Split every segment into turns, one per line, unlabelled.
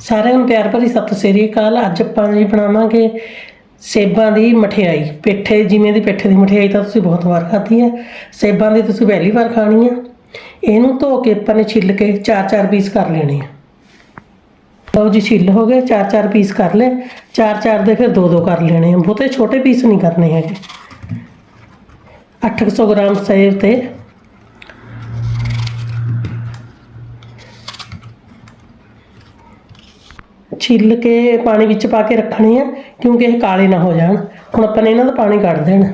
ਸਾਰਿਆਂ ਨੂੰ ਪਿਆਰ ਭਰੀ ਸਤਿ ਸ੍ਰੀ ਅਕਾਲ। ਅੱਜ ਆਪਾਂ ਜੀ ਬਣਾਵਾਂਗੇ ਸੇਬਾਂ ਦੀ ਮਠਿਆਈ। ਪੇਠੇ, ਜਿਵੇਂ ਦੀ ਪਿੱਠੇ ਦੀ ਮਠਿਆਈ ਤਾਂ ਤੁਸੀਂ ਬਹੁਤ ਵਾਰ ਖਾਧੀ ਹੈ। ਸੇਬਾਂ ਦੀ ਤੁਸੀਂ ਪਹਿਲੀ ਵਾਰ ਖਾਣੀ ਆ ਇਹਨੂੰ ਧੋ ਕੇ ਆਪਾਂ ਨੇ ਛਿੱਲ ਕੇ ਚਾਰ ਚਾਰ ਪੀਸ ਕਰ ਲੈਣੇ ਆ। ਲਓ ਜੀ, ਛਿੱਲ ਹੋ ਗਏ ਚਾਰ ਚਾਰ ਪੀਸ ਕਰ ਲਏ। ਚਾਰ ਚਾਰ ਦੇ ਫਿਰ ਦੋ ਦੋ ਕਰ ਲੈਣੇ ਆ। ਬਹੁਤੇ ਛੋਟੇ ਪੀਸ ਨਹੀਂ ਕਰਨੇ ਹੈਗੇ। 800 ਗ੍ਰਾਮ ਸੇਬ ਤੇ ਛਿੱਲ ਕੇ ਪਾਣੀ ਵਿੱਚ ਪਾ ਕੇ ਰੱਖਣੇ ਆ, ਕਿਉਂਕਿ ਇਹ ਕਾਲੇ ਨਾ ਹੋ ਜਾਣ। ਹੁਣ ਆਪਾਂ ਨੇ ਇਹਨਾਂ ਦਾ ਪਾਣੀ ਕੱਢ ਦੇਣਾ।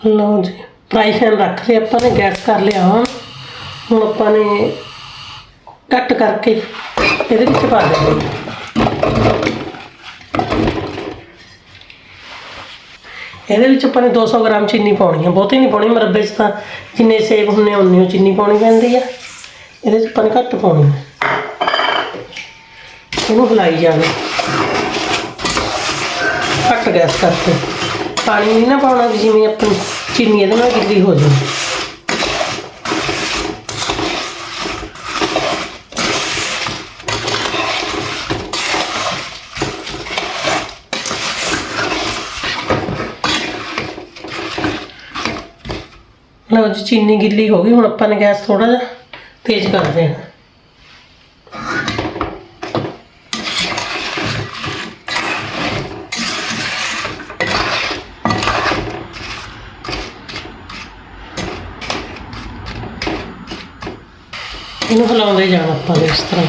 ਲਓ ਜੀ ਫਰਾਈ ਪੈਨ ਰੱਖ ਲਿਆ ਆਪਾਂ ਨੇ, ਗੈਸ ਕਰ ਲਿਆ ਹੁਣ। ਹੁਣ ਆਪਾਂ ਨੇ ਕੱਟ ਕਰਕੇ ਇਹਦੇ ਵਿੱਚ ਪਾ ਦੇਣਾ। ਇਹਦੇ ਵਿੱਚ ਆਪਾਂ ਨੇ 200 ਗ੍ਰਾਮ ਚੀਨੀ ਪਾਉਣੀ ਹੈ ਬਹੁਤੀ ਨਹੀਂ ਪਾਉਣੀ, ਮਰੱਬੇ 'ਚ ਤਾਂ ਜਿੰਨੇ ਸੇਬ ਹੁੰਨੇ ਉਨੀ ਓ ਚੀਨੀ ਪਾਉਣੀ ਪੈਂਦੀ ਆ। ਇਹਦੇ 'ਚ ਆਪਾਂ ਨੇ ਘੱਟ ਪਾਉਣੀ ਹੈ ਇਹਨੂੰ ਹਿਲਾਈ ਜਾਣਾ ਘੱਟ ਗੈਸ ਕਰਕੇ ਪਾਣੀ ਨਹੀਂ ਨਾ ਪਾਉਣਾ ਵੀ ਜਿਵੇਂ ਆਪਣੀ ਚੀਨੀ ਇਹਦੇ ਨਾਲ ਗਿੱਲੀ ਹੋ ਜਾਵੇ ਲਓ ਜੀ ਚੀਨੀ ਗਿੱਲੀ ਹੋ ਗਈ ਹੁਣ ਆਪਾਂ ਨੇ ਗੈਸ ਥੋੜਾ ਜਿਹਾ ਤੇਜ਼ ਕਰ ਦੇਣਾ ਇਹਨੂੰ ਹਿਲਾਉਂਦੇ ਜਾਣਾ ਆਪਾਂ ਇਸ ਤਰ੍ਹਾਂ?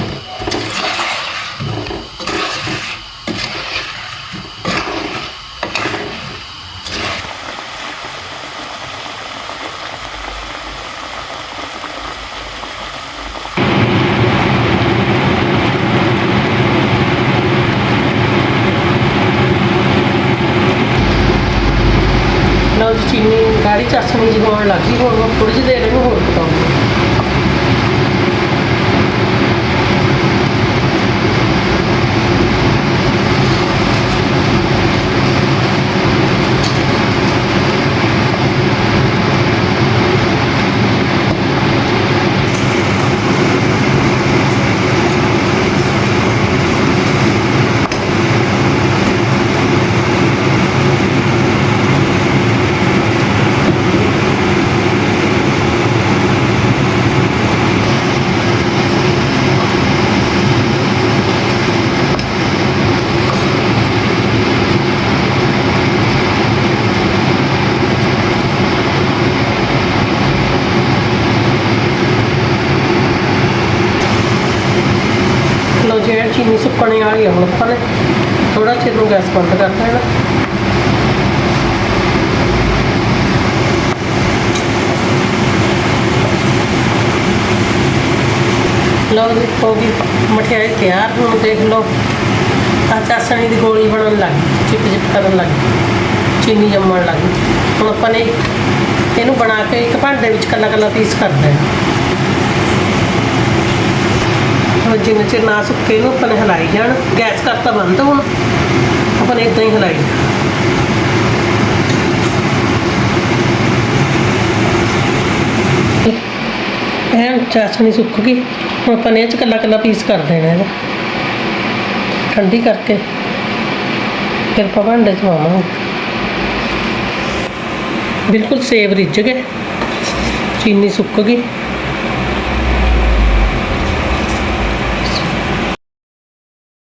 ਲਓ ਚੀਨੀ ਗਾੜੀ ਚਾਸਣੀ ਜੀ ਹੋਣ ਲੱਗ ਗਈ ਹੁਣ ਥੋੜੀ ਜਿਹੀ ਦੇਰ ਇਹਨੂੰ ਹੋਰ ਪਕਾਉਂਗੇ ਲਓ ਜਿਹੜੀ ਚੀਨੀ ਵਾਲੀ ਆ, ਹੁਣ ਆਪਾਂ ਨੇ ਥੋੜਾ ਚਿਰ ਨੂੰ ਗੈਸ ਬੰਦ ਕਰ ਦੇਣਾ ਲਓ ਜੀ, ਹੋ ਗਈ ਮਠਿਆਈ ਤਿਆਰ, ਹੁਣ ਦੇਖ ਲਓ ਆ ਚਾਸਣੀ ਦੀ ਗੋਲੀ ਬਣਨ ਲੱਗ ਗਈ ਚਿਪ ਚਿਪ ਕਰਨ ਲੱਗ ਗਈ, ਚੀਨੀ ਜੰਮਣ ਲੱਗ ਗਈ। ਹੁਣ ਆਪਾਂ ਨੇ ਇਹਨੂੰ ਬਣਾ ਕੇ ਇੱਕ ਭਾਂਡੇ ਵਿੱਚ ਕੱਲਾ ਕੱਲਾ ਪੀਸ ਕਰ ਦੇਣਾ। ਹੁਣ ਜਿੰਨੇ ਚਿਰ ਨਾ ਸੁੱਕੇ ਨੂੰ ਆਪਾਂ ਨੇ ਹਿਲਾਈ ਜਾਣ। ਗੈਸ ਕਰਤਾ ਬੰਦ ਹੁਣ। ਆਪਾਂ ਨੇ ਇਦਾਂ ਹੀ ਹਿਲਾਈ ਜਾਣਾ। ਐਨ ਸੁੱਕ ਗਈ। ਹੁਣ ਆਪਾਂ ਨੇ ਇਹ ਚ ਕੱਲਾ ਕੱਲਾ ਪੀਸ ਕਰ ਦੇਣਾ ਇਹਦਾ। ਠੰਡੀ ਕਰਕੇ। ਫਿਰ ਆਪਾਂ ਭਾਂਡੇ ਚ ਪਾਵਾਂਗੇ ਬਿਲਕੁਲ ਸੇਬ ਰਿੱਝ ਗਏ। ਚੀਨੀ ਸੁੱਕ ਗਈ।